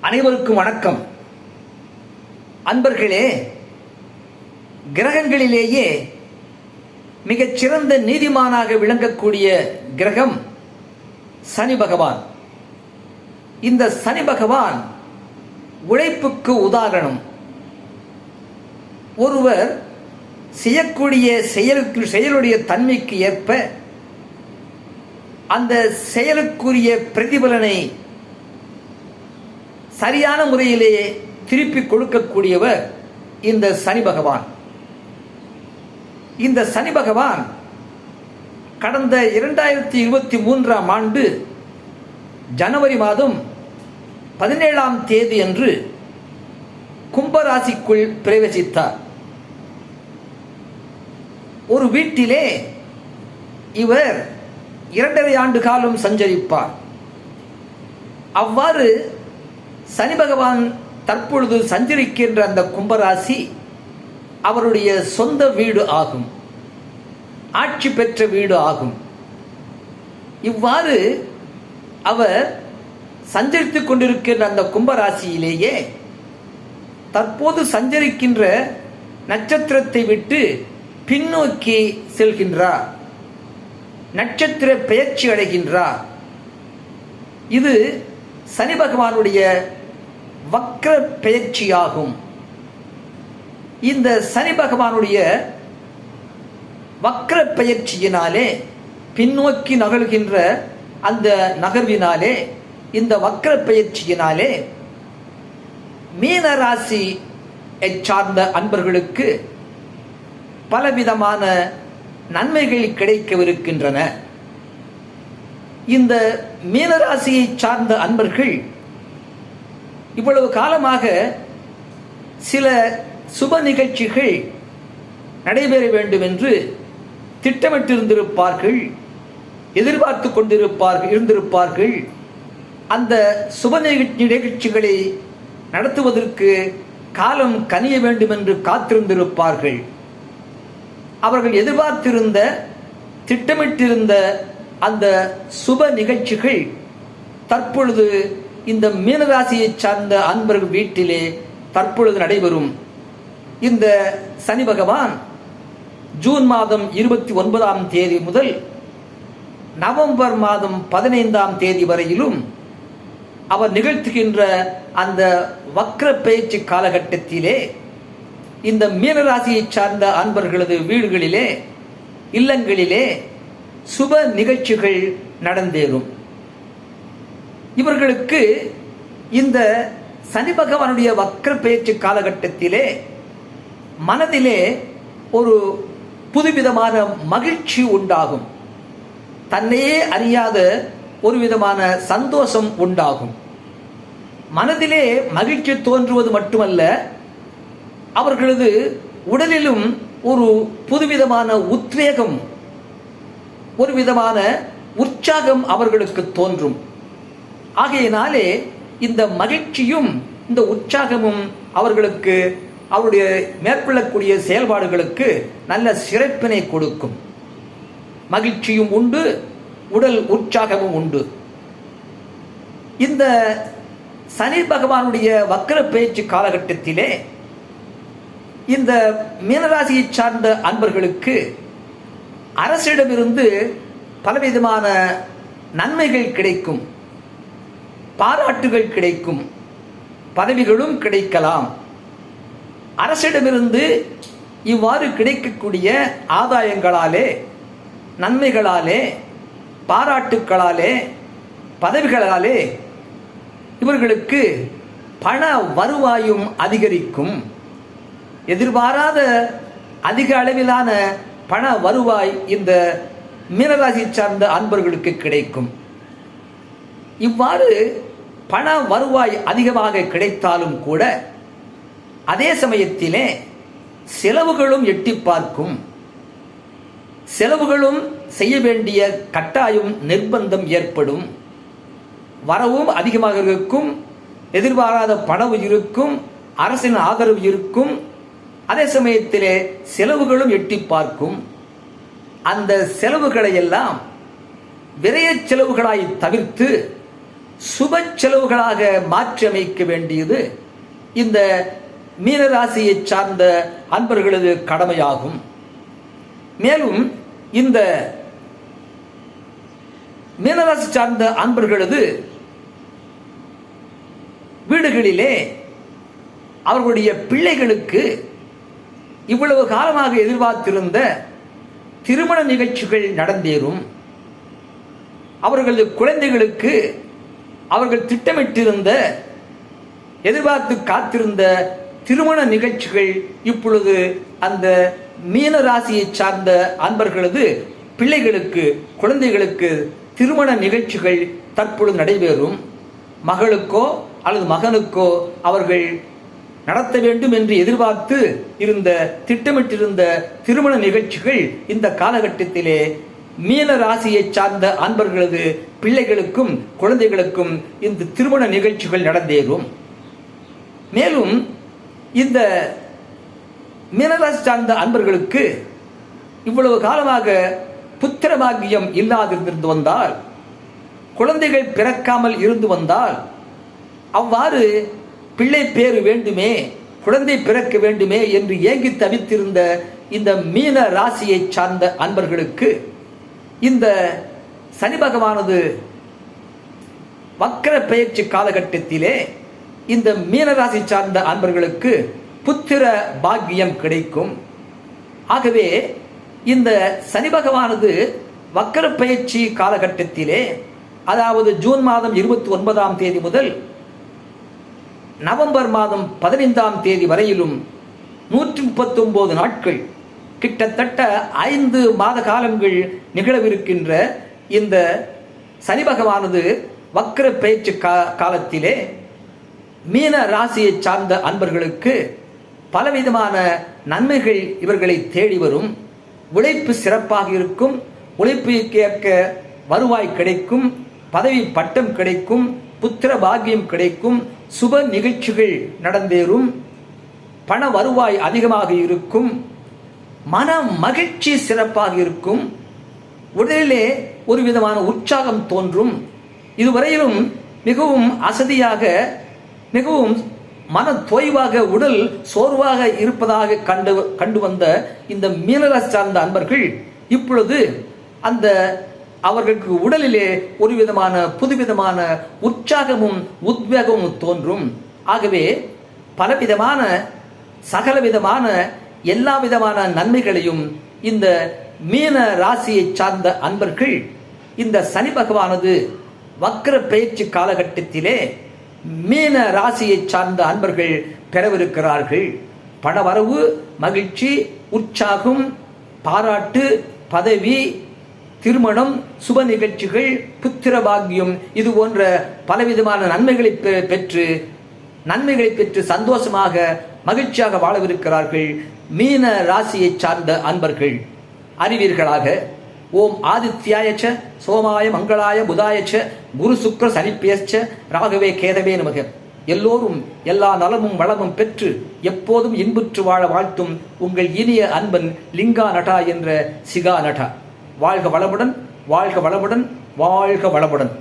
அனைவருக்கும் வணக்கம். அன்பர்களே கிரகங்களிலேயே மிகச் சிறந்த நீதிமானாக விளங்கக்கூடிய கிரகம் சனி பகவான். இந்த சனி பகவான் உழைப்புக்கு உதாரணம். ஒருவர் செய்யக்கூடிய செயலுக்கு செயலுடைய தன்மைக்கு ஏற்ப அந்த செயலுக்குரிய பிரதிபலனை சரியான முறையிலேயே திருப்பி கொடுக்கக்கூடியவர் இந்த சனி பகவான். இந்த சனி பகவான் கடந்த இரண்டாயிரத்தி இருபத்தி மூன்றாம் ஆண்டு ஜனவரி மாதம் பதினேழாம் தேதி அன்று கும்பராசிக்குள் பிரவேசித்தார். ஒரு வீட்டிலே இவர் இரண்டரை ஆண்டு காலம் சஞ்சரிப்பார். அவ்வாறு சனி பகவான் தற்பொழுது சஞ்சரிக்கின்ற அந்த கும்பராசி அவருடைய சொந்த வீடு ஆகும். ஆட்சி பெற்ற வீடு ஆகும். இவ்வாறு அவர் சஞ்சரித்துக் கொண்டிருக்கின்ற அந்த கும்பராசியிலேயே தற்போது சஞ்சரிக்கின்ற நட்சத்திரத்தை விட்டு பின்னோக்கி செல்கின்றார். நட்சத்திர பெயர்ச்சி அடைகின்றார். இது சனி பகவானுடைய வக்ர பெயர்ச்சியாகும். இந்த சனி பகவானுடைய வக்ர பெயர்ச்சியினாலே பின்னோக்கி நகழ்கின்ற அந்த நகர்வினாலே இந்த வக்ர பெயர்ச்சியினாலே மீனராசி சார்ந்த அன்பர்களுக்கு பலவிதமான நன்மைகள் கிடைக்கவிருக்கின்றன. இந்த மீனராசியை சார்ந்த அன்பர்கள் இவ்வளவு காலமாக சில சுப நிகழ்ச்சிகள் நடைபெற வேண்டும் என்று திட்டமிட்டிருந்திருப்பார்கள் எதிர்பார்த்து கொண்டிருப்பார்கள் இருந்திருப்பார்கள். அந்த சுப நிகழ்ச்சி நிகழ்ச்சிகளை நடத்துவதற்கு காலம் கனிய வேண்டும் என்று காத்திருந்திருப்பார்கள். அவர்கள் எதிர்பார்த்திருந்த திட்டமிட்டிருந்த அந்த சுப நிகழ்ச்சிகள் தற்பொழுது இந்த மீனராசியை சார்ந்த அன்பர்கள் வீட்டிலே தற்பொழுது நடைபெறும். இந்த சனி பகவான் ஜூன் மாதம் இருபத்தி ஒன்பதாம் தேதி முதல் நவம்பர் மாதம் பதினைந்தாம் தேதி வரையிலும் அவர் நிகழ்த்துகின்ற அந்த வக்ர பயிற்சி காலகட்டத்திலே இந்த மீனராசியை சார்ந்த அன்பர்களது வீடுகளிலே இல்லங்களிலே சுப நிகழ்ச்சிகள் நடந்தேறும். இவர்களுக்கு இந்த சனி பகவானுடைய வக்ர பேச்சு காலகட்டத்திலே மனதிலே ஒரு புதுவிதமான மகிழ்ச்சி உண்டாகும். தன்னையே அறியாத ஒரு விதமான சந்தோஷம் உண்டாகும். மனதிலே மகிழ்ச்சி தோன்றுவது மட்டுமல்ல அவர்களது உடலிலும் ஒரு புதுவிதமான உத்வேகம் ஒரு விதமான உற்சாகம் அவர்களுக்கு தோன்றும். ஆகையினாலே இந்த மகிழ்ச்சியும் இந்த உற்சாகமும் அவர்களுக்கு அவருடைய மேற்கொள்ளக்கூடிய செயல்பாடுகளுக்கு நல்ல சிறப்பினை கொடுக்கும். மகிழ்ச்சியும் உண்டு உடல் உற்சாகமும் உண்டு. இந்த சனி பகவானுடைய வக்கர பேச்சு காலகட்டத்திலே இந்த மீனராசியை சார்ந்த அன்பர்களுக்கு அரசிடமிருந்து பலவிதமான நன்மைகள் கிடைக்கும். பாராட்டுகள் கிடைக்கும் பதவிகளும் கிடைக்கலாம். அரசிடமிருந்து இவ்வாறு கிடைக்கக்கூடிய ஆதாயங்களாலே நன்மைகளாலே பாராட்டுக்களாலே பதவிகளாலே இவர்களுக்கு பண வருவாயும் அதிகரிக்கும். எதிர்பாராத அதிக அளவிலான பண வருவாய் இந்த மீனராசி சார்ந்த அன்பர்களுக்கு கிடைக்கும். இவ்வாறு பண வருவாய் அதிகமாக கிடைத்தாலும் கூட அதே சமயத்திலே செலவுகளும் எட்டி பார்க்கும். செலவுகளும் செய்ய வேண்டிய கட்டாயம் நிர்பந்தம் ஏற்படும். வரவும் அதிகமாக இருக்கும் எதிர்பாராத பணவு இருக்கும் அரசின் ஆதரவு இருக்கும். அதே சமயத்திலே செலவுகளும் எட்டி பார்க்கும். அந்த செலவுகளை எல்லாம் விரைய செலவுகளாய் தவிர்த்து சுப செலவுகளாக மாற்றியமைக்க வேண்டியது இந்த மீனராசியை சார்ந்த அன்பர்களது கடமையாகும். மேலும் இந்த மீனராசி சார்ந்த அன்பர்களது வீடுகளிலே அவர்களுடைய பிள்ளைகளுக்கு இவ்வளவு காலமாக எதிர்பார்த்திருந்த திருமண நிகழ்ச்சிகள் நடந்தேறும். அவர்களது குழந்தைகளுக்கு அவர்கள் திட்டமிட்டிருந்த எதிர்பார்த்து காத்திருந்த திருமண நிகழ்ச்சிகள் இப்பொழுது அந்த மீன ராசியை சார்ந்த அன்பர்களது பிள்ளைகளுக்கு குழந்தைகளுக்கு திருமண நிகழ்ச்சிகள் தற்பொழுது நடைபெறும். மகளுக்கோ அல்லது மகனுக்கோ அவர்கள் நடத்த வேண்டும் என்று எதிர்பார்த்து இருந்த திட்டமிட்டிருந்த திருமண நிகழ்ச்சிகள் இந்த காலகட்டத்திலே மீன ராசியை சார்ந்த அன்பர்களது பிள்ளைகளுக்கும் குழந்தைகளுக்கும் இந்த திருமண நிகழ்ச்சிகள் நடந்தேறும். மேலும் இந்த மீனராசி சார்ந்த அன்பர்களுக்கு இவ்வளவு காலமாக புத்திர பாக்கியம் இல்லாதிருந்து வந்தால் குழந்தைகள் பிறக்காமல் இருந்து வந்தால் அவ்வாறு பிள்ளை பேர் வேண்டுமே குழந்தை பிறக்க வேண்டுமே என்று ஏங்கி தவித்திருந்த இந்த மீன ராசியை சார்ந்த அன்பர்களுக்கு இந்த சனி பகவானது வக்கர பயிற்சி காலகட்டத்திலே இந்த மீனராசி சார்ந்த அன்பர்களுக்கு புத்திர பாக்கியம் கிடைக்கும். ஆகவே இந்த சனி பகவானது வக்கர பயிற்சி காலகட்டத்திலே அதாவது ஜூன் மாதம் இருபத்தி ஒன்பதாம் தேதி முதல் நவம்பர் மாதம் பதினைந்தாம் தேதி வரையிலும் நூற்றி முப்பத்தொம்போது நாட்கள் கிட்டத்தட்ட ஐந்து மாத காலங்கள் நிகழவிருக்கின்ற இந்த சனி பகவானது வக்கர பேச்சு கா காலத்திலே மீன ராசியை சார்ந்த அன்பர்களுக்கு பலவிதமான நன்மைகள் இவர்களை தேடி வரும். உழைப்பு சிறப்பாக இருக்கும். உழைப்புக்கு கேட்க வருவாய் கிடைக்கும். பதவி பட்டம் கிடைக்கும். புத்திர பாகியம் கிடைக்கும். சுப நிகழ்ச்சிகள் நடந்தேறும். பண வருவாய் அதிகமாக இருக்கும். மன மகிழ்ச்சி சிறப்பாக இருக்கும். உடலிலே ஒரு விதமான உற்சாகம் தோன்றும். இதுவரையிலும் மிகவும் அசதியாக மிகவும் மன தொய்வாக உடல் சோர்வாக இருப்பதாக கண்டு கண்டு வந்த இந்த மீனரை சார்ந்த அன்பர்கள் இப்பொழுது அந்த அவர்களுக்கு உடலிலே ஒரு விதமான புதுவிதமான உற்சாகமும் உத்வேகமும் தோன்றும். ஆகவே பலவிதமான சகல விதமான எல்லா விதமான நன்மைகளையும் இந்த மீன ராசியை சார்ந்த அன்பர்கள் இந்த சனி பகவானது வக்கர பயிற்சி காலகட்டத்திலே மீன ராசியை சார்ந்த அன்பர்கள் பெறவிருக்கிறார்கள். பணவரவு மகிழ்ச்சி உற்சாகம் பாராட்டு பதவி திருமணம் சுப நிகழ்ச்சிகள் புத்திர பாக்கியம் இது போன்ற பலவிதமான நன்மைகளை பெ- பெற்று நன்மைகளை பெற்று சந்தோஷமாக மகிழ்ச்சியாக வாழவிருக்கிறார்கள். மீன ராசியை சார்ந்த அன்பர்கள் அறிவீர்களாக. ஓம் ஆதித்யாயச்ச சோமாய மங்களாய புதாயச்ச குரு சுக்ர சனிப்பேச்ச ராகவே கேதவே நமக. எல்லோரும் எல்லா நலமும் வளமும் பெற்று எப்போதும் இன்புற்று வாழ வாழ்த்தும் உங்கள் இனிய அன்பன் லிங்கா நட்டா என்ற சிகா நட்டா. வாழ்க வளமுடன் வாழ்க வளமுடன் வாழ்க வளமுடன்.